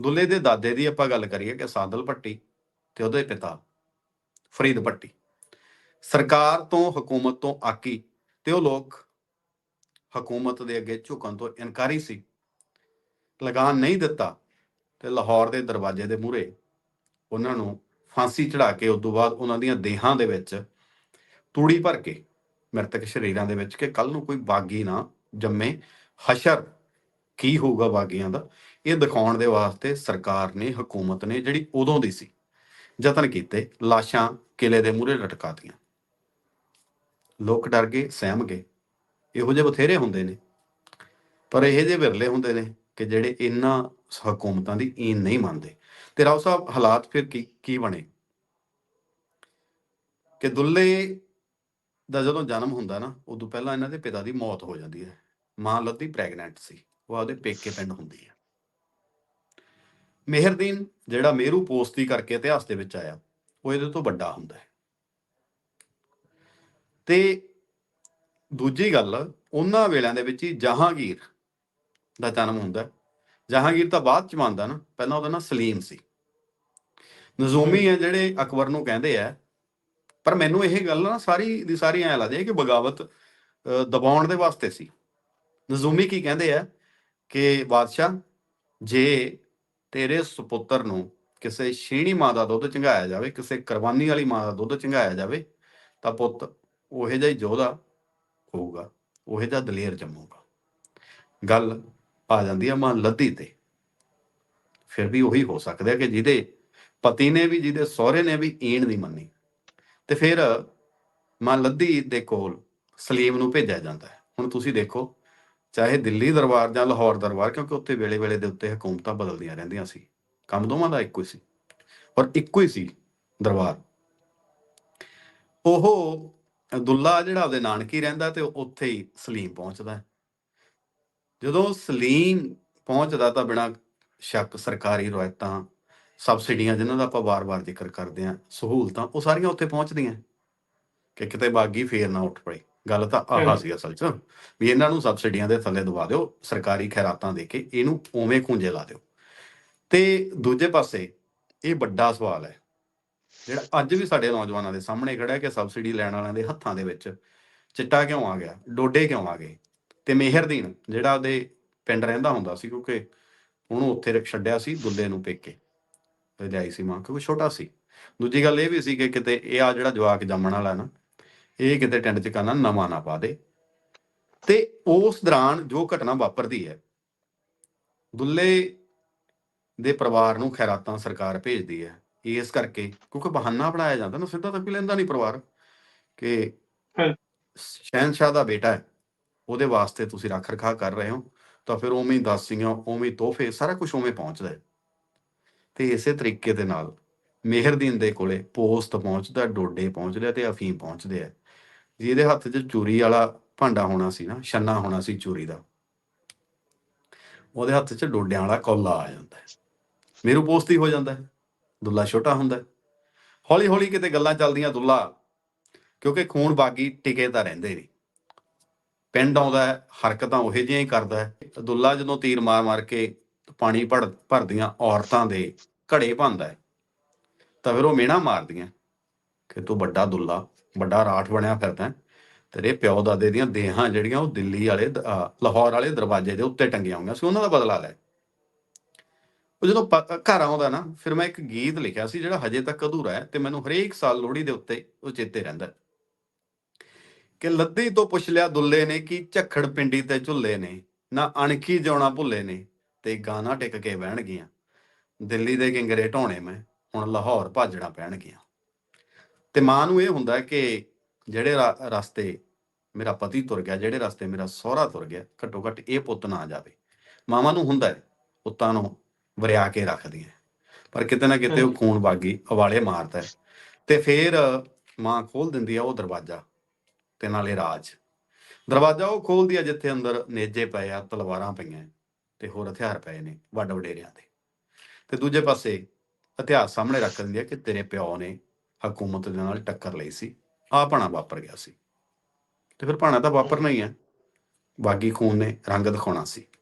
ਦੁੱਲੇ ਦੇ ਦਾਦੇ ਦੀ ਆਪਾਂ ਗੱਲ ਕਰੀਏ ਕਿ ਸਾਦਲ ਭੱਟੀ ਤੇ ਉਹਦੇ ਪਿਤਾ ਫਰੀਦ ਭੱਟੀ। ਸਰਕਾਰ ਤੋਂ, ਹਕੂਮਤ ਤੋਂ ਆਕੀ ਤੇ ਉਹ ਲੋਕ ਹਕੂਮਤ ਦੇ ਅੱਗੇ ਝੁਕਣ ਤੋਂ ਇਨਕਾਰੀ ਸੀ। ਲਗਾਨ ਨਹੀਂ ਦਿੱਤਾ ਤੇ ਲਾਹੌਰ ਦੇ ਦਰਵਾਜ਼ੇ ਦੇ ਮੂਹਰੇ ਉਹਨਾਂ ਨੂੰ ਫਾਂਸੀ ਚੜਾ ਕੇ ਉਸ ਤੋਂ ਬਾਅਦ ਉਹਨਾਂ ਦੀਆਂ ਦੇਹਾਂ ਦੇ ਵਿੱਚ ਤੂੜੀ ਭਰ ਕੇ, ਮ੍ਰਿਤਕ ਸ਼ਰੀਰਾਂ ਦੇ ਵਿੱਚ ਕਿ ਕੱਲ ਨੂੰ ਕੋਈ ਬਾਗੀ ਨਾ ਜੰਮੇ ਹਸ਼ਰ ਕੀ ਹੋਊਗਾ ਬਾਗੀਆਂ ਦਾ? ਇਹ ਦਿਖਾਉਣ ਦੇ ਵਾਸਤੇ ਸਰਕਾਰ ਨੇ, ਹਕੂਮਤ ਨੇ ਜਿਹੜੀ ਉਦੋਂ ਦੀ ਸੀ, ਯਤਨ ਕੀਤੇ, ਲਾਸ਼ਾਂ ਕਿਲੇ ਦੇ ਮੂਹਰੇ ਲਟਕਾਤੀਆਂ। ਲੋਕ ਡਰ ਗਏ, ਸਹਿਮ ਗਏ। ਇਹੋ ਜਿਹੇ ਬਥੇਰੇ ਹੁੰਦੇ ਨੇ। ਪਰ ਇਹੋ ਜਿਹੇ ਵਿਰਲੇ ਹੁੰਦੇ ਨੇ ਕਿ ਜਿਹੜੇ ਇਹਨਾਂ ਹਕੂਮਤਾਂ ਦੀ ਈਨ ਨਹੀਂ ਮੰਨਦੇ। ਤੇ ਰਾਓ ਸਾਹਿਬ, ਹਾਲਾਤ ਫਿਰ ਕੀ ਕੀ ਬਣੇ? ਕਿ ਦੁੱਲੇ ਦਾ ਜਦੋਂ ਜਨਮ ਹੁੰਦਾ ਨਾ, ਉਦੋਂ ਪਹਿਲਾਂ ਇਹਨਾਂ ਦੇ ਪਿਤਾ ਦੀ ਮੌਤ ਹੋ ਜਾਂਦੀ ਹੈ। ਮਾਂ ਲੱਦੀ ਪ੍ਰੈਗਨੈਂਟ ਸੀ। ਉਹ ਆਪਦੇ ਪੇਕੇ ਪਿੰਡ ਹੁੰਦੀ ਹੈ ਮਿਹਰਦੀਨ ਜਿਹੜਾ ਮੇਰੂ ਪੋਸਤੀ ਕਰਕੇ ਇਤਿਹਾਸ ਦੇ ਵਿੱਚ ਆਇਆ, ਉਹ ਇਹਦੇ ਤੋਂ ਵੱਡਾ ਹੁੰਦਾ ਹੈ। ਤੇ ਦੂਜੀ ਗੱਲ, ਉਹਨਾਂ ਵੇਲਿਆਂ ਦੇ ਵਿੱਚ ਹੀ ਜਹਾਂਗੀਰ ਦਾ ਜਨਮ ਹੁੰਦਾ ਜਹਾਂਗੀਰ ਤਾਂ ਬਾਅਦ ਚ ਮੰਨਦਾ ਨਾ, ਪਹਿਲਾਂ ਉਹਦਾ ਨਾਂ ਸਲੀਮ ਸੀ। ਨਜ਼ੂਮੀ ਹੈ ਜਿਹੜੇ ਅਕਬਰ ਨੂੰ ਕਹਿੰਦੇ ਆ, ਪਰ ਮੈਨੂੰ ਇਹ ਗੱਲ ਨਾ ਸਾਰੀ ਦੀ ਸਾਰੀ ਐ ਲੱਗਦੀ ਹੈ ਕਿ ਬਗਾਵਤ ਦਬਾਉਣ ਦੇ ਵਾਸਤੇ ਸੀ। ਨਜ਼ੂਮੀ ਕੀ ਕਹਿੰਦੇ ਆ ਕਿ ਬਾਦਸ਼ਾਹ, ਜੇ ਤੇਰੇ ਸੁਪੁੱਤਰ ਨੂੰ ਕਿਸੇ ਛੀਣੀ ਮਾਂ ਦਾ ਦੁੱਧ ਚੰਗਾਇਆ ਜਾਵੇ, ਕਿਸੇ ਕੁਰਬਾਨੀ ਵਾਲੀ ਮਾਂ ਦਾ ਦੁੱਧ ਚੰਗਾਇਆ ਜਾਵੇ, ਤਾਂ ਪੁੱਤ ਉਹੇ ਜਿਹਾ ਹੀ ਯੋਧਾ ਹੋਊਗਾ, ਉਹੇ ਜਿਹਾ ਦਲੇਰ ਜੰਮੂਗਾ। ਗੱਲ ਆ ਜਾਂਦੀ ਹੈ ਮਾਂ ਲੱਦੀ ਤੇ। ਫਿਰ ਵੀ ਉਹੀ ਹੋ ਸਕਦਾ ਹੈ ਕਿ ਜਿਹਦੇ ਪਤੀ ਨੇ ਵੀ, ਜਿਹਦੇ ਸਹੁਰੇ ਨੇ ਵੀ ਈਣ ਨਹੀਂ ਮੰਨੀ। ਤੇ ਫਿਰ ਮਾਂ ਲੱਦੀ ਦੇ ਕੋਲ ਸਲੀਮ ਨੂੰ ਭੇਜਿਆ ਜਾਂਦਾ ਹੈ। ਹੁਣ ਤੁਸੀਂ ਦੇਖੋ ਚਾਹੇ ਦਿੱਲੀ ਦਰਬਾਰ ਜਾਂ ਲਾਹੌਰ ਦਰਬਾਰ, ਕਿਉਂਕਿ ਉੱਥੇ ਵੇਲੇ-ਵੇਲੇ ਦੇ ਉੱਤੇ ਹਕੂਮਤਾਂ ਬਦਲਦੀਆਂ ਰਹਿੰਦੀਆਂ ਸੀ। ਕੰਮ ਦੋਵਾਂ ਦਾ ਇੱਕੋ ਹੀ ਸੀ, ਔਰ ਇੱਕੋ ਹੀ ਸੀ ਦਰਬਾਰ। ਉਹ ਦੁੱਲਾ ਜਿਹੜਾ ਆਪਦੇ ਨਾਨਕੀ ਰਹਿੰਦਾ ਤੇ ਉੱਥੇ ਹੀ ਸਲੀਮ ਪਹੁੰਚਦਾ ਜਦੋਂ ਸਲੀਮ ਪਹੁੰਚਦਾ ਤਾਂ ਬਿਨਾਂ ਸ਼ੱਕ ਸਰਕਾਰੀ ਰਵਾਇਤਾਂ, ਸਬਸਿਡੀਆਂ ਜਿਨ੍ਹਾਂ ਦਾ ਆਪਾਂ ਵਾਰ-ਵਾਰ ਜ਼ਿਕਰ ਕਰਦੇ ਹਾਂ, ਸਹੂਲਤਾਂ, ਉਹ ਸਾਰੀਆਂ ਉੱਥੇ ਪਹੁੰਚਦੀਆਂ ਕਿ ਕਿਤੇ ਬਾਗੀ ਫੇਰ ਨਾ ਉੱਠ ਪਏ। ਗੱਲ ਤਾਂ ਆਹ। ਸੀ ਅਸਲ 'ਚ। ਵੀ ਇਹਨਾਂ ਨੂੰ ਸਬਸਿਡੀਆਂ ਦੇ ਥੱਲੇ ਦਬਾ ਦਿਓ ਸਰਕਾਰੀ ਖੈਰਾਤਾਂ ਦੇ ਕੇ ਇਹਨੂੰ ਉਵੇਂ ਖੁੰਝੇ ਲਾ ਦਿਓ। ਤੇ ਦੂਜੇ ਪਾਸੇ ਇਹ ਵੱਡਾ ਸਵਾਲ ਹੈ ਜਿਹੜਾ ਅੱਜ ਵੀ ਸਾਡੇ ਨੌਜਵਾਨਾਂ ਦੇ ਸਾਹਮਣੇ ਖੜਾ ਹੈ ਕਿ ਸਬਸਿਡੀ ਲੈਣ ਵਾਲਿਆਂ ਦੇ ਹੱਥਾਂ ਦੇ ਵਿੱਚ ਚਿੱਟਾ ਕਿਉਂ ਆ ਗਿਆ ਡੋਡੇ ਕਿਉਂ ਆ ਗਏ? ਤੇ ਮਿਹਰਦੀਨ ਜਿਹੜਾ ਉਹਦੇ ਪਿੰਡ ਰਹਿੰਦਾ ਹੁੰਦਾ ਸੀ ਕਿਉਂਕਿ ਉਹਨੂੰ ਉੱਥੇ ਰੱਖ ਛੱਡਿਆ ਸੀ ਦੁੱਲੇ ਨੂੰ ਪੇਕੇ। ਤੇ ਲਿਆਈ ਸੀ ਮਾਂ ਕਿਉਂਕਿ ਛੋਟਾ ਸੀ। ਦੂਜੀ ਗੱਲ ਇਹ ਵੀ ਸੀ ਕਿ ਕਿਤੇ ਇਹ ਆ ਜਿਹੜਾ ਜਵਾਕ ਜੰਮਣ ਵਾਲਾ ਨਾ ਇਹ ਕਿਤੇ ਟਿੰਡ ਚ ਕਾਨਾ ਨਵਾਂ ਨਾ ਪਾ ਦੇ। ਤੇ ਉਸ ਦੌਰਾਨ ਜੋ ਘਟਨਾ ਵਾਪਰਦੀ ਹੈ ਦੁੱਲੇ ਦੇ ਪਰਿਵਾਰ ਨੂੰ ਖੈਰਾਤਾਂ ਸਰਕਾਰ ਭੇਜਦੀ ਹੈ। ਇਸ ਕਰਕੇ ਕਿਉਂਕਿ ਬਹਾਨਾ ਬਣਾਇਆ ਜਾਂਦਾ ਨਾ ਸਿੱਧਾ ਤਾਂ ਕੋਈ ਲੈਂਦਾ ਨਹੀਂ ਪਰਿਵਾਰ ਕਿ। ਸ਼ਹਿਨशाह ਦਾ ਬੇਟਾ ਹੈ ਉਹਦੇ ਵਾਸਤੇ ਤੁਸੀਂ ਰੱਖ ਰਖਾ ਕਰ ਰਹੇ ਹੋ ਤਾਂ ਫਿਰ ਉਵੇਂ ਹੀ ਦਾਸੀਆਂ ਉਵੇਂ ਹੀ ਤੋਹਫੇ ਸਾਰਾ ਕੁਝ ਉਵੇਂ ਪਹੁੰਚਦਾ ਹੈ। ਤੇ ਇਸੇ ਤਰੀਕੇ ਦੇ ਨਾਲ ਮਿਹਰਦੀਨ ਦੇ ਕੋਲੇ ਪੋਸਟ ਪਹੁੰਚਦਾ ਡੋਡੇ ਪਹੁੰਚਦੇ ਤੇ ਅਫੀਮ ਪਹੁੰਚਦੇ ਆ। ਜਿਹਦੇ ਹੱਥ 'ਚ ਚੂਰੀ ਵਾਲਾ ਭਾਂਡਾ ਹੋਣਾ ਸੀ ਨਾ, ਛੰਨਾ ਹੋਣਾ ਸੀ ਚੂਰੀ ਦਾ, ਉਹਦੇ ਹੱਥ 'ਚ ਡੋਡਿਆਂ ਵਾਲਾ ਕੌਲਾ ਆ ਜਾਂਦਾ ਹੈ। ਮੇਰੂ ਪੋਸਤੀ ਹੋ ਜਾਂਦਾ ਹੈ, ਦੁੱਲਾ ਛੋਟਾ ਹੁੰਦਾ ਹੈ। ਹੌਲੀ ਹੌਲੀ ਕਿਤੇ ਗੱਲਾਂ ਚੱਲਦੀਆਂ ਦੁੱਲਾ, ਕਿਉਂਕਿ ਖੂਨ ਬਾਗੀ ਟਿਕੇ ਤਾਂ ਰਹਿੰਦੇ ਨਹੀਂ ਪਿੰਡ ਆਉਂਦਾ ਹੈ, ਹਰਕਤਾਂ ਉਹੇ ਜਿਹੀਆਂ ਹੀ ਕਰਦਾ ਹੈ। ਦੁੱਲਾ ਜਦੋਂ ਤੀਰ ਮਾਰ ਮਾਰ ਕੇ ਪਾਣੀ ਭਰ ਭਰਦੀਆਂ ਔਰਤਾਂ ਦੇ ਘੜੇ ਭੰਦਾ ਹੈ, ਤਾਂ ਫਿਰ ਉਹ ਮੇਣਾ ਮਾਰਦੀਆਂ, ਕਿ ਤੂੰ ਵੱਡਾ ਦੁੱਲਾ। ਵੱਡਾ ਰਾਠ ਬਣਿਆ ਫਿਰਦਾ ਤੇਰੇ ਪਿਓ ਦਾਦੇ ਦੀਆਂ ਦੇਹਾਂ ਜਿਹੜੀਆਂ ਉਹ ਦਿੱਲੀ ਵਾਲੇ ਲਾਹੌਰ ਵਾਲੇ ਦਰਵਾਜ਼ੇ ਦੇ ਉੱਤੇ ਟੰਗੀਆਂ ਹੋਈਆਂ ਸੀ, ਉਹਨਾਂ ਦਾ ਬਦਲਾ ਲੈ। ਉਹ ਜਦੋਂ ਘਰ ਆਉਂਦਾ ਨਾ, ਫਿਰ ਮੈਂ ਇੱਕ ਗੀਤ ਲਿਖਿਆ ਸੀ ਜਿਹੜਾ ਹਜੇ ਤੱਕ ਅਧੂਰਾ ਹੈ ਤੇ ਮੈਨੂੰ ਹਰੇਕ ਸਾਲ ਲੋਹੜੀ ਦੇ ਉੱਤੇ ਉਹ ਚੇਤੇ ਰਹਿੰਦਾ ਕਿ ਲੱਦੀ ਤੋਂ ਪੁੱਛ ਲਿਆ ਦੁੱਲੇ ਨੇ ਕਿ ਝੱਖੜ ਪਿੰਡੀ ਤੇ ਝੁੱਲੇ ਨੇ, ਨਾ ਅਣਖੀ ਜਾਉਣਾ ਭੁੱਲੇ ਨੇ, ਤੇ ਗਾਣਾ ਟਿਕ ਕੇ ਬਹਿਣ ਗਈਆਂ। ਦਿੱਲੀ ਦੇ ਕਿੰਗਰੇ ਢੋਣੇ ਮੈਂ, ਹੁਣ ਲਾਹੌਰ ਭਾਜਣਾ ਪੈਣਗੀਆਂ। ਤੇ ਮਾਂ ਨੂੰ ਇਹ ਹੁੰਦਾ ਕਿ ਜਿਹੜੇ ਰਸਤੇ ਮੇਰਾ ਪਤੀ ਤੁਰ ਗਿਆ ਜਿਹੜੇ ਰਸਤੇ ਮੇਰਾ ਸਹੁਰਾ ਤੁਰ ਗਿਆ ਘੱਟੋ ਘੱਟ ਇਹ ਪੁੱਤ ਨਾ ਜਾਵੇ। ਮਾਵਾਂ ਨੂੰ ਹੁੰਦਾ ਹੈ ਪੁੱਤਾਂ ਨੂੰ ਵਰਿਆ ਕੇ ਰੱਖਦੀਆਂ ਪਰ ਕਿਤੇ ਨਾ ਕਿਤੇ ਉਹ। ਖੂਨ ਬਾਗੀ ਅਵਾਲੇ ਮਾਰਦਾ ਹੈ। ਤੇ ਫੇਰ ਮਾਂ ਖੋਲ ਦਿੰਦੀ ਆ ਉਹ ਦਰਵਾਜ਼ਾ ਤੇ ਨਾਲੇ ਰਾਜ। ਦਰਵਾਜ਼ਾ ਉਹ ਖੋਲਦੀ ਆ ਜਿੱਥੇ ਅੰਦਰ ਨੇਜੇ ਪਏ ਆ ਤਲਵਾਰਾਂ ਪਈਆਂ ਤੇ ਹੋਰ ਹਥਿਆਰ ਪਏ ਨੇ ਵੱਡ ਵਡੇਰਿਆਂ ਦੇ। ਤੇ ਦੂਜੇ ਪਾਸੇ ਇਤਿਹਾਸ ਸਾਹਮਣੇ ਰੱਖ ਦਿੰਦੀ ਆ ਕਿ ਤੇਰੇ ਪਿਓ ਨੇ ਹਕੂਮਤ ਦੇ ਨਾਲ ਟੱਕਰ ਲਈ ਸੀ ਆ ਭਾਣਾ ਵਾਪਰ ਗਿਆ ਸੀ। ਤੇ ਫਿਰ ਭਾਣਾ ਤਾਂ ਵਾਪਰਨਾ ਹੀ ਹੈ ਬਾਗੀ ਖੂਨ ਨੇ ਰੰਗ ਦਿਖਾਉਣਾ ਸੀ।